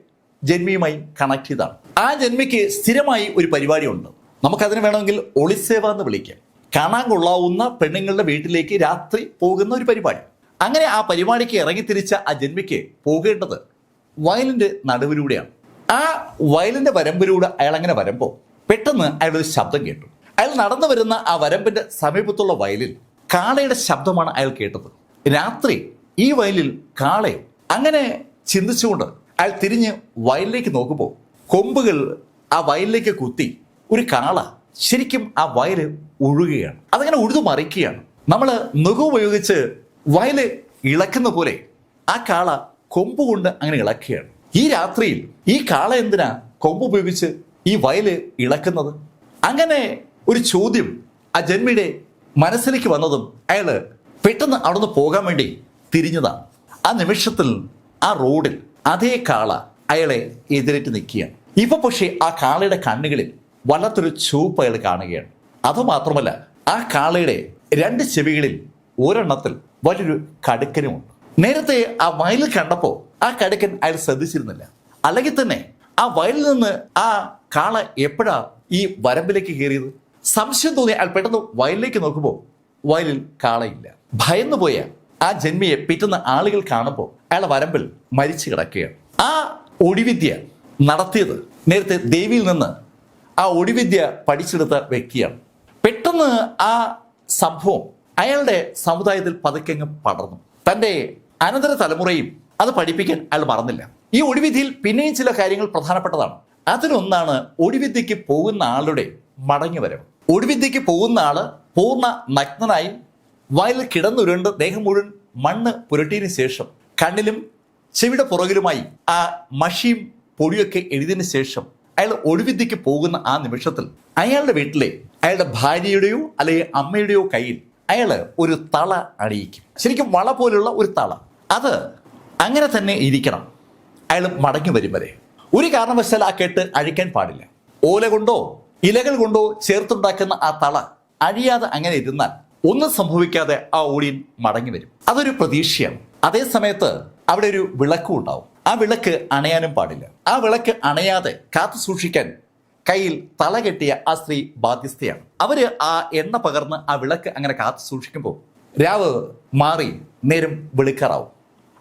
ജന്മിയുമായി കണക്ട് ചെയ്താണ്. ആ ജന്മിക്ക് സ്ഥിരമായി ഒരു പരിപാടിയുണ്ട്. നമുക്കതിന് വേണമെങ്കിൽ ഒളിസേവ എന്ന് വിളിക്കാം. കാണാൻ കൊള്ളാവുന്ന പെണ്ണുങ്ങളുടെ വീട്ടിലേക്ക് രാത്രി പോകുന്ന ഒരു പരിപാടി. അങ്ങനെ ആ പരിപാടിക്ക് ഇറങ്ങിത്തിരിച്ച ആ ജന്മിക്ക് പോകേണ്ടത് വയലിന്റെ നടുവിലൂടെയാണ്. ആ വയലിന്റെ വരമ്പിലൂടെ അയാൾ അങ്ങനെ വരുമ്പോൾ പെട്ടെന്ന് അയാൾ ഒരു ശബ്ദം കേട്ടു. അയാൾ നടന്നു വരുന്ന ആ വരമ്പിന്റെ സമീപത്തുള്ള വയലിൽ കാളയുടെ ശബ്ദമാണ് അയാൾ കേട്ടത്. രാത്രി ഈ വയലിൽ കാളയോ അങ്ങനെ ചിന്തിച്ചുകൊണ്ട് അയാൾ തിരിഞ്ഞ് വയലിലേക്ക് നോക്കുമ്പോൾ കൊമ്പുകൾ ആ വയലിലേക്ക് കുത്തി ഒരു കാള ശരിക്കും ആ വയൽ ഒഴുകുകയാണ് അതങ്ങനെ ഉഴുതു മറിക്കുകയാണ്. നമ്മൾ നുക ഉപയോഗിച്ച് വയൽ ഇളക്കുന്ന പോലെ ആ കാള കൊമ്പ് കൊണ്ട് അങ്ങനെ ഇളക്കുകയാണ്. ഈ രാത്രിയിൽ ഈ കാള എന്തിനാ കൊമ്പ് ഉപയോഗിച്ച് ഈ വയൽ ഇളക്കുന്നത്? അങ്ങനെ ഒരു ചോദ്യം ആ ജന്മിയുടെ മനസ്സിലേക്ക് വന്നതും അയാൾ പെട്ടെന്ന് അവിടുന്ന് പോകാൻ വേണ്ടി തിരിഞ്ഞതാണ് ആ നിമിഷത്തിൽ ആ റോഡിൽ അതേ കാള അയാളെ എതിരേറ്റ് നിൽക്കുകയാണ്. ഇപ്പൊ പക്ഷേ ആ കാളയുടെ കണ്ണുകളിൽ വല്ലാത്തൊരു ചുവപ്പ് അയാൾ കാണുകയാണ്. അതുമാത്രമല്ല ആ കാളയുടെ രണ്ട് ചെവികളിൽ ഒരെണ്ണത്തിൽ വലിയൊരു കടുക്കനുമുണ്ട്. നേരത്തെ ആ വയലിൽ കണ്ടപ്പോൾ ആ കടുക്കൻ അയാൾ ശ്രദ്ധിച്ചിരുന്നില്ല. അല്ലെങ്കിൽ തന്നെ ആ വയലിൽ നിന്ന് ആ കാള എപ്പോഴാ ഈ വരമ്പിലേക്ക് കയറിയത്? സംശയം തോന്നി അയാൾ പെട്ടെന്ന് വയലിലേക്ക് നോക്കുമ്പോൾ വയലിൽ കാളയില്ല. ഭയന്നു പോയ ആ ജന്മിയെ പിറ്റുന്ന ആളുകൾ കാണുമ്പോൾ അയാൾ വരമ്പിൽ മരിച്ചു കിടക്കുകയാണ്. ആ ഒടിവിദ്യ നടത്തിയത് നേരത്തെ ദേവിയിൽ നിന്ന് ആ ഒടിവിദ്യ പഠിച്ചെടുത്ത വ്യക്തിയാണ്. പെട്ടെന്ന് ആ സംഭവം അയാളുടെ സമുദായത്തിൽ പതുക്കെങ്ങ് പടർന്നു. തന്റെ അനന്തര തലമുറയും അത് പഠിപ്പിക്കാൻ അയാൾ മറന്നില്ല. ഈ ഒടിവിധിയിൽ പിന്നെയും ചില കാര്യങ്ങൾ പ്രധാനപ്പെട്ടതാണ്. അതിലൊന്നാണ് ഒടിവിദ്യക്ക് പോകുന്ന ആളുടെ മടങ്ങിവരവ്. ഒടിവിദ്യക്ക് പോകുന്ന ആൾ പൂർണ നഗ്നനായി വയലിൽ കിടന്നുരുണ്ട് ദേഹം മുഴുവൻ മണ്ണ് പുരട്ടിയതിനു ശേഷം കണ്ണിലും ചെവിയുടെ പുറകിലുമായി ആ മഷിയും പൊടിയൊക്കെ എഴുതിയതിനു ശേഷം അയാൾ ഒഴിവിദ്യക്ക് പോകുന്ന ആ നിമിഷത്തിൽ അയാളുടെ വീട്ടിലെ അയാളുടെ ഭാര്യയുടെയോ അല്ലെങ്കിൽ അമ്മയുടെയോ കയ്യിൽ അയാൾ ഒരു തള അണിയിക്കും. ശരിക്കും വള പോലുള്ള ഒരു തള. അത് അങ്ങനെ തന്നെ ഇരിക്കണം. അയാൾ മടങ്ങി വരും വരെ. ഒരു കാരണവശാൽ ആ കെട്ട് അഴിക്കാൻ പാടില്ല. ഓല കൊണ്ടോ ഇലകൾ കൊണ്ടോ ചേർത്തുണ്ടാക്കുന്ന ആ തള അഴിയാതെ അങ്ങനെ ഇരുന്നാൽ ഒന്നും സംഭവിക്കാതെ ആ ഓടിയൻ മടങ്ങി വരും. അതൊരു പ്രതീക്ഷയാണ്. അതേ സമയത്ത് അവിടെ ഒരു വിളക്കും ഉണ്ടാവും. ആ വിളക്ക് അണയാനും പാടില്ല. ആ വിളക്ക് അണയാതെ കാത്തു സൂക്ഷിക്കാൻ കയ്യിൽ തല കെട്ടിയ ആ സ്ത്രീ ബാധ്യസ്ഥയാണ്. അവർ ആ എണ്ണ പകർന്ന് ആ വിളക്ക് അങ്ങനെ കാത്തു സൂക്ഷിക്കുമ്പോൾ രാവ് മാറി നേരം വെളുക്കാറാവും.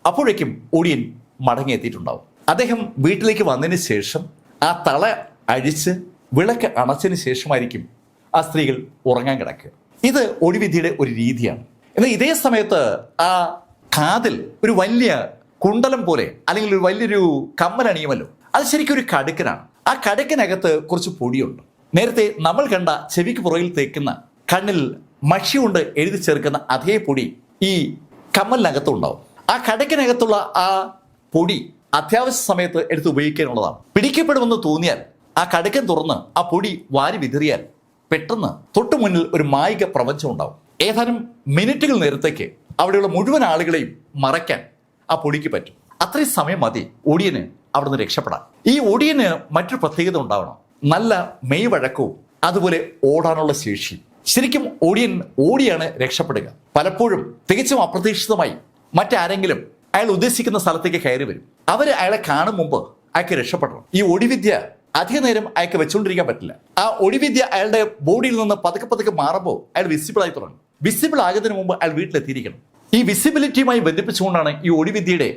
അപ്പോഴേക്കും ഒടിയൻ മടങ്ങിയെത്തിയിട്ടുണ്ടാവും. അദ്ദേഹം വീട്ടിലേക്ക് വന്നതിന് ശേഷം ആ തള അഴിച്ച് വിളക്ക് അണച്ചതിന് ശേഷമായിരിക്കും ആ സ്ത്രീകൾ ഉറങ്ങാൻ കിടക്കുക. ഇത് ഒടിവിധിയുടെ ഒരു രീതിയാണ്. എന്നാൽ ഇതേ സമയത്ത് ആ കാതിൽ ഒരു വലിയ കുണ്ടലം പോലെ അല്ലെങ്കിൽ ഒരു വലിയൊരു കമ്മൽ അണിയുമല്ലോ. അത് ശരിക്കും ഒരു കടുക്കനാണ്. ആ കടുക്കനകത്ത് കുറച്ച് പൊടിയുണ്ട്. നേരത്തെ നമ്മൾ കണ്ട ചെവിക്ക് പുറകിൽ തേക്കുന്ന കണ്ണിൽ മഷി കൊണ്ട് എഴുതി ചേർക്കുന്ന അതേ പൊടി ഈ കമ്മലിനകത്തുണ്ടാവും. ആ കടക്കിനകത്തുള്ള ആ പൊടി അത്യാവശ്യ സമയത്ത് എടുത്ത് ഉപയോഗിക്കാനുള്ളതാണ്. പിടിക്കപ്പെടുമെന്ന് തോന്നിയാൽ ആ കടക്കൻ തുറന്ന് ആ പൊടി വാരി വിതറിയാൽ പെട്ടെന്ന് തൊട്ടു മുന്നിൽ ഒരു മായിക പ്രപഞ്ചം ഉണ്ടാവും. ഏതാനും മിനിറ്റുകൾ നേരത്തേക്ക് അവിടെയുള്ള മുഴുവൻ ആളുകളെയും മറയ്ക്കാൻ ആ പൊടിക്ക് പറ്റും. അത്രയും സമയം മതി ഒടിയന് അവിടുന്ന് രക്ഷപ്പെടാൻ. ഈ ഒടിയന് മറ്റൊരു പ്രത്യേകത ഉണ്ടാവണം. നല്ല മെയ് വഴക്കവും അതുപോലെ ഓടാനുള്ള ശേഷി ശരിക്കും ഒടിയൻ ഓടിയാണ് രക്ഷപ്പെടുക. പലപ്പോഴും തികച്ചും അപ്രതീക്ഷിതമായി മറ്റാരെങ്കിലും അയാൾ ഉദ്ദേശിക്കുന്ന സ്ഥലത്തേക്ക് കയറി വരും. അവർ അയാളെ കാണും മുമ്പ് അയാൾക്ക് രക്ഷപ്പെടണം. ഈ ഒടിവിദ്യ അധിക നേരം അയാൾക്ക് വെച്ചുകൊണ്ടിരിക്കാൻ പറ്റില്ല. ആ ഒടിവിദ്യ അയാളുടെ ബോഡിയിൽ നിന്ന് പതുക്കെ പതുക്കെ മാറുമ്പോൾ അയാൾ വിസിബിൾ ആയി തുടങ്ങും. വിസിബിൾ ആകുന്നതിന് മുമ്പ് അയാൾ വീട്ടിലെത്തിയിരിക്കണം. ഈ വിസിബിലിറ്റിയുമായി ബന്ധിപ്പിച്ചുകൊണ്ടാണ് ഈ ഒടിവിദ്യയുടെ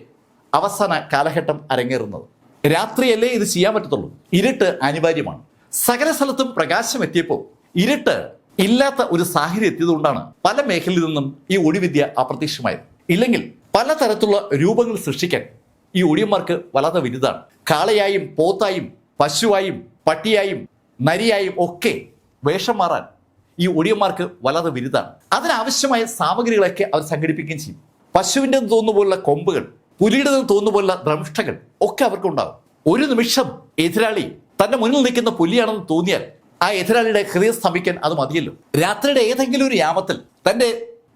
അവസാന കാലഘട്ടം അരങ്ങേറുന്നത്. രാത്രിയല്ലേ ഇത് ചെയ്യാൻ പറ്റത്തുള്ളൂ. ഇരുട്ട് അനിവാര്യമാണ്. സകല സ്ഥലത്തും പ്രകാശം എത്തിയപ്പോൾ ഇരുട്ട് ഇല്ലാത്ത ഒരു സാഹചര്യം എത്തിയതുകൊണ്ടാണ് പല മേഖലയിൽ നിന്നും ഈ ഒടിവിദ്യ അപ്രത്യക്ഷമായത്. ഇല്ലെങ്കിൽ പലതരത്തിലുള്ള രൂപങ്ങൾ സൃഷ്ടിക്കാൻ ഈ ഒടിയന്മാർക്ക് വളർന്ന വലുതാണ് കാളയായും പോത്തായും പശുവായും പട്ടിയായും നരിയായും ഒക്കെ വേഷം മാറാൻ ഈ ഒടിയന്മാർക്ക് വളരെ വിരുതാണ് അതിനാവശ്യമായ സാമഗ്രികളൊക്കെ അവർ സംഘടിപ്പിക്കുകയും ചെയ്യും. പശുവിന്റെ തോന്നുന്ന പോലുള്ള കൊമ്പുകൾ പുലിയുടെ തോന്നുന്ന പോലുള്ള ദ്രംഷ്ടകൾ ഒക്കെ അവർക്കുണ്ടാകും ഒരു നിമിഷം എതിരാളി തന്റെ മുന്നിൽ നിൽക്കുന്ന പുലിയാണെന്ന് തോന്നിയാൽ ആ എതിരാളിയുടെ ഹൃദയം സ്തംഭിക്കാൻ അത് മതിയല്ലോ. രാത്രിയുടെ ഏതെങ്കിലും ഒരു യാമത്തിൽ തന്റെ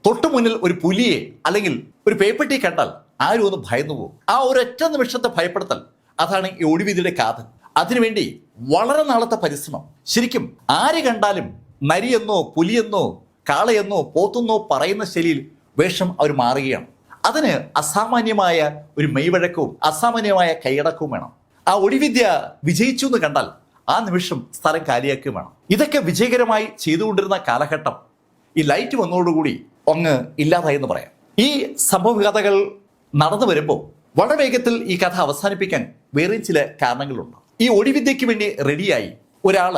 തൊട്ടു മുന്നിൽ ഒരു പുലിയെ അല്ലെങ്കിൽ ഒരു പേപ്പട്ടിയെ കണ്ടാൽ ആരും ഒന്ന് ഭയന്നു പോകും. ആ ഒരൊറ്റ നിമിഷത്തെ ഭയപ്പെടുത്തൽ അതാണ് ഈ ഒടിവിധിയുടെ കാതൽ. അതിനുവേണ്ടി വളരെ നാളത്തെ പരിശ്രമം. ശരിക്കും ആര് കണ്ടാലും നരിയെന്നോ പുലിയെന്നോ കാളയെന്നോ പോത്തെന്നോ പറയുന്ന ശൈലിയിൽ വേഷം അവർ മാറുകയാണ്. അതിന് അസാമാന്യമായ ഒരു മെയ്വഴക്കവും അസാമാന്യമായ കൈയടക്കവും വേണം. ആ ഒടിവിദ്യ വിജയിച്ചു എന്ന് കണ്ടാൽ ആ നിമിഷം സ്ഥലം കാലിയാക്കുകയും വേണം. ഇതൊക്കെ വിജയകരമായി ചെയ്തുകൊണ്ടിരുന്ന കാലഘട്ടം ഈ ലൈറ്റ് വന്നതോടുകൂടി അങ്ങ് ഇല്ലാതായി എന്ന് പറയാം. ഈ സംഭവകഥകൾ നടന്നു വരുമ്പോൾ വളരെ വേഗത്തിൽ ഈ കഥ അവസാനിപ്പിക്കാൻ വേറെയും ചില കാരണങ്ങളുണ്ട്. ഈ ഒടിവിദ്യയ്ക്ക് വേണ്ടി റെഡിയായി ഒരാൾ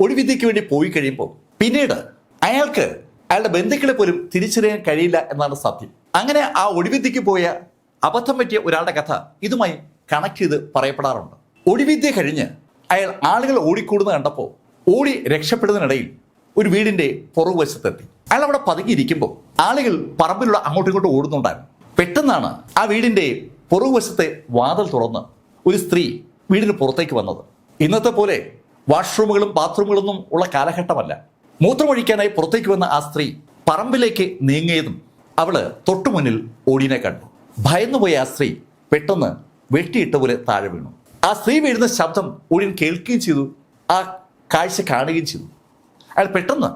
ഒടിവിദ്യയ്ക്ക് വേണ്ടി പോയി കഴിയുമ്പോൾ പിന്നീട് അയാൾക്ക് അയാളുടെ ബന്ധുക്കളെ പോലും തിരിച്ചറിയാൻ കഴിയില്ല എന്നാണ് സത്യം. അങ്ങനെ ആ ഒടിവിദ്യയ്ക്ക് പോയ അബദ്ധം പറ്റിയ ഒരാളുടെ കഥ ഇതുമായി കണക്ട് ചെയ്ത് പറയപ്പെടാറുണ്ട്. ഒടിവിദ്യ കഴിഞ്ഞ് അയാൾ ആളുകൾ ഓടിക്കൂടുന്ന കണ്ടപ്പോൾ ഓടി രക്ഷപ്പെടുന്നതിനിടയിൽ ഒരു വീടിന്റെ പുറകുവശത്തെത്തി. അയാൾ അവിടെ പതുങ്ങിയിരിക്കുമ്പോൾ ആളുകൾ പറമ്പിലുള്ള അങ്ങോട്ടും ഇങ്ങോട്ടും ഓടുന്നുണ്ടായിരുന്നു. പെട്ടെന്നാണ് ആ വീടിന്റെ പുറകുവശത്തെ വാതിൽ തുറന്ന് ഒരു സ്ത്രീ വീടിന് പുറത്തേക്ക് വന്നത്. ഇന്നത്തെ പോലെ വാഷ്റൂമുകളും ബാത്റൂമുകളൊന്നും ഉള്ള കാലഘട്ടമല്ല. മൂത്രമൊഴിക്കാനായി പുറത്തേക്ക് വന്ന ആ സ്ത്രീ പറമ്പിലേക്ക് നീങ്ങിയതും അവൾ തൊട്ടുമുന്നിൽ ഓടിനെ കണ്ടു. ഭയന്നുപോയ ആ സ്ത്രീ പെട്ടെന്ന് വെട്ടിയിട്ട പോലെ താഴെ വീണു. ആ സ്ത്രീ വീഴുന്ന ശബ്ദം ഓടിൻ കേൾക്കുകയും ചെയ്തു. ആ കാഴ്ച കാണുകയും ചെയ്തു. അയാൾ പെട്ടെന്ന്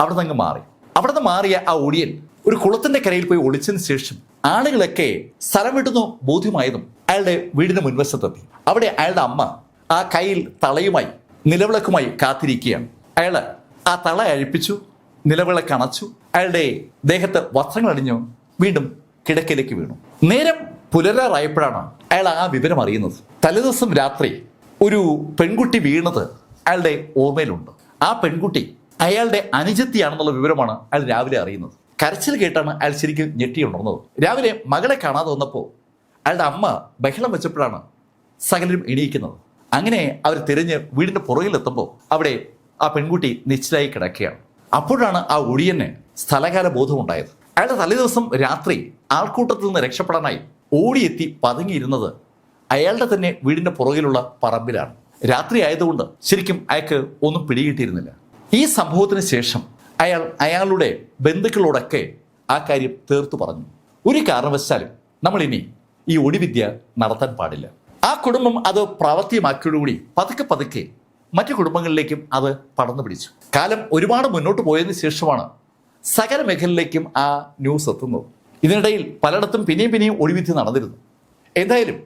അവിടെ നിന്ന് മാറി. അവിടെ നിന്ന് മാറിയ ആ ഓടിയൻ ഒരു കുളത്തിന്റെ കരയിൽ പോയി ഒളിച്ചതിന് ശേഷം ആളുകളൊക്കെ സ്ഥലം വിട്ടുന്നു ബോധ്യമായതും അയാളുടെ വീടിന് മുൻവശത്തെത്തി അവിടെ അയാളുടെ അമ്മ ആ കയ്യിൽ തളയുമായി നിലവിളക്കുമായി കാത്തിരിക്കുകയാണ്. അയാൾ ആ തള അഴിപ്പിച്ചു നിലവിളക്ക് അണച്ചു അയാളുടെ ദേഹത്ത് വസ്ത്രങ്ങൾ അണിഞ്ഞു വീണ്ടും കിടക്കയിലേക്ക് വീണു. നേരം പുലരാറായപ്പോഴാണ് അയാൾ ആ വിവരം അറിയുന്നത്. തലേദിവസം രാത്രി ഒരു പെൺകുട്ടി വീണത് അയാളുടെ ഓർമ്മയിലുണ്ട്. ആ പെൺകുട്ടി അയാളുടെ അനുജത്തിയാണെന്നുള്ള വിവരമാണ് അയാൾ രാവിലെ അറിയുന്നത്. കരച്ചിൽ കേട്ടാണ് അയാൾ ശരിക്കും ഞെട്ടിയുണർന്നത്. രാവിലെ മകളെ കാണാതെ വന്നപ്പോൾ അയാളുടെ അമ്മ ബഹളം വെച്ചപ്പോഴാണ് സകലരും എണീക്കുന്നത്. അങ്ങനെ അവർ തിരഞ്ഞ് വീടിന്റെ പുറകിലെത്തുമ്പോൾ അവിടെ ആ പെൺകുട്ടി നിശ്ചലായി കിടക്കുകയാണ്. അപ്പോഴാണ് ആ ഒഴിയന് സ്ഥലകാല ബോധമുണ്ടായത്. അയാളുടെ തലേദിവസം രാത്രി ആൾക്കൂട്ടത്തിൽ നിന്ന് രക്ഷപ്പെടാനായി ഓടിയെത്തി പതുങ്ങിയിരുന്നത് അയാളുടെ തന്നെ വീടിന്റെ പുറകിലുള്ള പറമ്പിലാണ്. രാത്രി ആയതുകൊണ്ട് ശരിക്കും അയാൾക്ക് ഒന്നും പിടികിട്ടിയിരുന്നില്ല. ഈ സംഭവത്തിന് ശേഷം അയാൾ അയാളുടെ ബന്ധുക്കളോടൊക്കെ ആ കാര്യം തീർത്തു പറഞ്ഞു. ഒരു കാരണവശാലും നമ്മൾ ഇനി ഈ ഒടിവിദ്യ നടത്താൻ പാടില്ല. ആ കുടുംബം അത് പ്രാവർത്തികമാക്കിയോടുകൂടി പതുക്കെ പതുക്കെ മറ്റു കുടുംബങ്ങളിലേക്കും അത് പടർന്നു പിടിച്ചു. കാലം ഒരുപാട് മുന്നോട്ട് പോയതിനു ശേഷമാണ് സകല മേഖലയിലേക്കും ആ ന്യൂസ് എത്തുന്നത്. ഇതിനിടയിൽ പലയിടത്തും പിന്നെയും പിന്നെയും ഒടിവിദ്യ നടന്നിരുന്നു. എന്തായാലും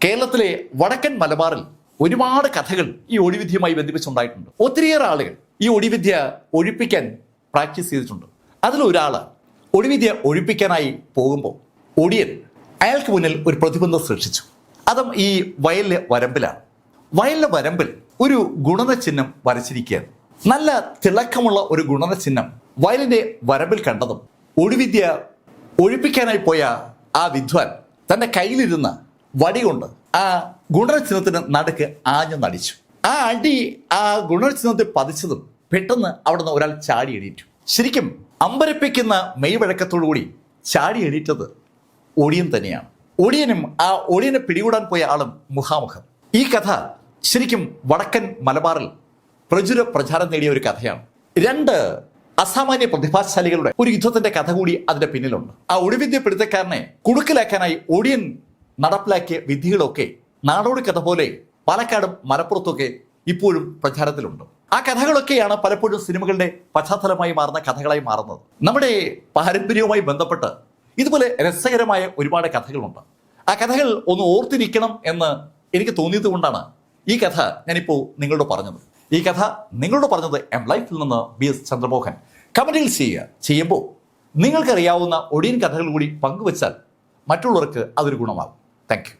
കേരളത്തിലെ വടക്കൻ മലബാറിൽ ഒരുപാട് കഥകൾ ഈ ഒടിവിദ്യയുമായി ബന്ധിപ്പിച്ചുണ്ടായിട്ടുണ്ട്. ഒത്തിരിയേറെ ആളുകൾ ഈ ഒടിവിദ്യ ഒഴിപ്പിക്കാൻ പ്രാക്ടീസ് ചെയ്തിട്ടുണ്ട്. അതിലൊരാൾ ഒടിവിദ്യ ഒഴിപ്പിക്കാനായി പോകുമ്പോൾ ഒടിയൻ അയാൾക്ക് മുന്നിൽ ഒരു പ്രതിബന്ധം സൃഷ്ടിച്ചു. അതും ഈ വയലിലെ വരമ്പിലാണ്. വയലിലെ വരമ്പിൽ ഒരു ഗുണന ചിഹ്നം വരച്ചിരിക്കുകയാണ്. നല്ല തിളക്കമുള്ള ഒരു ഗുണന ചിഹ്നം വയലിന്റെ വരമ്പിൽ കണ്ടതും ഒടിവിദ്യ ഒഴിപ്പിക്കാനായി പോയ ആ വിദ്വാൻ തന്റെ കയ്യിലിരുന്ന വടി കൊണ്ട് ആ ഗുണനചിഹ്നത്തിന് നടുക്ക് ആഞ്ഞു നടിച്ചു. ആ അടി ആ ഗുണനചിഹ്നത്തിൽ പതിച്ചതും പെട്ടെന്ന് അവിടുന്ന് ഒരാൾ ചാടി എണീറ്റു. ശരിക്കും അമ്പരപ്പിക്കുന്ന മെയ്വഴക്കത്തോടുകൂടി ചാടി എണീറ്റത് ഒടിയൻ തന്നെയാണ്. ഒടിയനും ആ ഒടിയനെ പിടികൂടാൻ പോയ ആളും മുഖാമുഖം. ഈ കഥ ശരിക്കും വടക്കൻ മലബാറിൽ പ്രചുര പ്രചാരം നേടിയ ഒരു കഥയാണ്. രണ്ട് അസാമാന്യ പ്രതിഭാശാലികളുടെ ഒരു യുദ്ധത്തിന്റെ കഥ കൂടി അതിന്റെ പിന്നിലുണ്ട്. ആ ഒടിവിദ്യ പിടുത്തക്കാരനെ കുടുക്കിലാക്കാനായി ഒടിയൻ നടപ്പിലാക്കിയ വിധികളൊക്കെ നാടോടി കഥ പോലെ പാലക്കാടും മലപ്പുറത്തൊക്കെ ഇപ്പോഴും പ്രചാരത്തിലുണ്ട്. ആ കഥകളൊക്കെയാണ് പലപ്പോഴും സിനിമകളുടെ പശ്ചാത്തലമായി മാറുന്ന കഥകളായി മാറുന്നത്. നമ്മുടെ പാരമ്പര്യവുമായി ബന്ധപ്പെട്ട് ഇതുപോലെ രസകരമായ ഒരുപാട് കഥകളുണ്ട്. ആ കഥകൾ ഒന്ന് ഓർത്തിരിക്കണം എന്ന് എനിക്ക് തോന്നിയത് കൊണ്ടാണ് ഈ കഥ ഞാനിപ്പോൾ നിങ്ങളോട് പറഞ്ഞത്. ഈ കഥ നിങ്ങളോട് പറഞ്ഞത് എം ലൈഫിൽ നിന്ന് ബി എസ് ചന്ദ്രമോഹൻ. കമന്റിൽ ചെയ്യുക ചെയ്യുമ്പോൾ നിങ്ങൾക്കറിയാവുന്ന ഒടിയൻ കഥകൾ കൂടി പങ്കുവച്ചാൽ മറ്റുള്ളവർക്ക് അതൊരു ഗുണമാകും. താങ്ക്